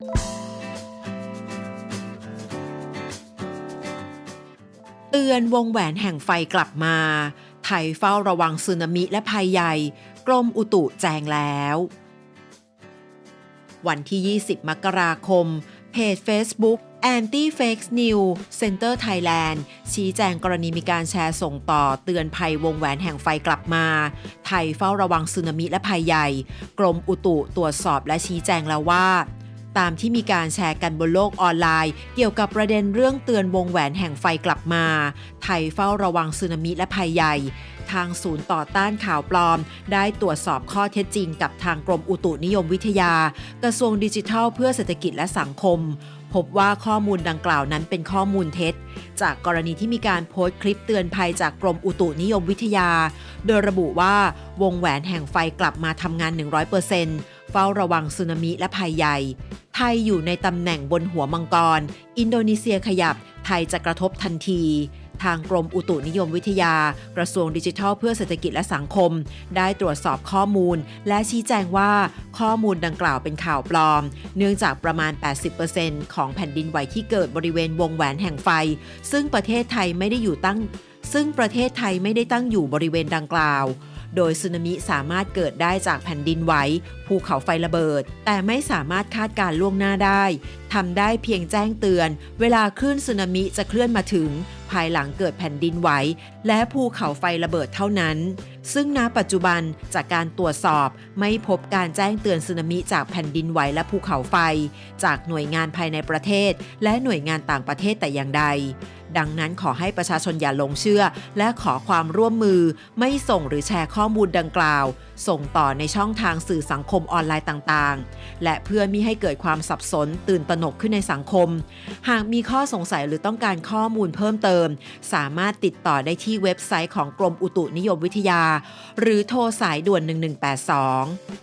เตือนวงแหวนแห่งไฟกลับมา ไทยเฝ้าระวังสึนามิและภัยใหญ่ กรมอุตุแจ้งแล้ว วันที่ 20 มกราคม เพจ Facebook Anti Fake News Center Thailand ชี้แจงกรณีมีการแชร์ส่งต่อเตือนภัยวงแหวนแห่งไฟกลับมา ไทยเฝ้าระวังสึนามิและภัยใหญ่ กรมอุตุตรวจสอบและชี้แจงแล้วว่า ตามที่มีการแชร์กันบนโลกออนไลน์ เกี่ยวกับประเด็นเรื่องเตือนวงแหวนแห่งไฟกลับมา ไทยเฝ้าระวังสึนามิและภัยใหญ่ ทางศูนย์ต่อต้านข่าวปลอม ได้ตรวจสอบข้อเท็จจริงกับทางกรมอุตุนิยมวิทยา กระทรวงดิจิทัลเพื่อเศรษฐกิจและสังคม พบว่าข้อมูลดังกล่าวนั้นเป็นข้อมูลเท็จ จากกรณีที่มีการโพสต์คลิปเตือนภัยจากกรมอุตุนิยมวิทยา โดยระบุว่าวงแหวนแห่งไฟกลับมาทำงาน 100%เฝ้าระวังสึนามิและภัยใหญ่ ทยอยู่ในตำแหน่งบนหัวมังกร อินโดนีเซียขยับ ไทยจะกระทบทันที ทางกรมอุตุนิยมวิทยา กระทรวงดิจิทัลเพื่อเศรษฐกิจและสังคม ได้ตรวจสอบข้อมูล และชี้แจงว่าข้อมูลดังกล่าวเป็นข่าวปลอม เนื่องจากประมาณ 80%ของแผ่นดินไหวที่เกิดบริเวณวงแหวนแห่งไฟ ซึ่งประเทศไทยไม่ได้อยู่ตั้งซึ่งประเทศไทยไม่ได้ตั้งอยู่บริเวณดังกล่าว โดยสึนามิสามารถเกิดได้จากแผ่นดินไหวภูเขาไฟระเบิด แต่ไม่สามารถคาดการล่วงหน้าได้ทำได้เพียงแจ้งเตือน เวลาคลื่นสึนามิจะเคลื่อนมาถึง ภายหลังเกิดแผ่นดินไหว และภูเขาไฟระเบิดเท่านั้น ซึ่งณปัจจุบันจากการตรวจสอบไม่พบการแจ้งเตือนสึนามิจากแผ่นดินไหวและภูเขาไฟ จากหน่วยงานภายในประเทศ และหน่วยงานต่างประเทศแต่อย่างใดดังนั้นขอให้ประชาชนอย่าหลงเชื่อ และขอความร่วมมือ ไม่ส่งหรือแชร์ข้อมูลดังกล่าว ส่งต่อในช่องทางสื่อสังคมออนไลน์ต่างๆ และเพื่อมิให้เกิดความสับสนตื่นตระหนกขึ้นในสังคม หากมีข้อสงสัยหรือต้องการข้อมูลเพิ่มเติม สามารถติดต่อได้ที่เว็บไซต์ของกรมอุตุนิยมวิทยา หรือโทรสายด่วน 1182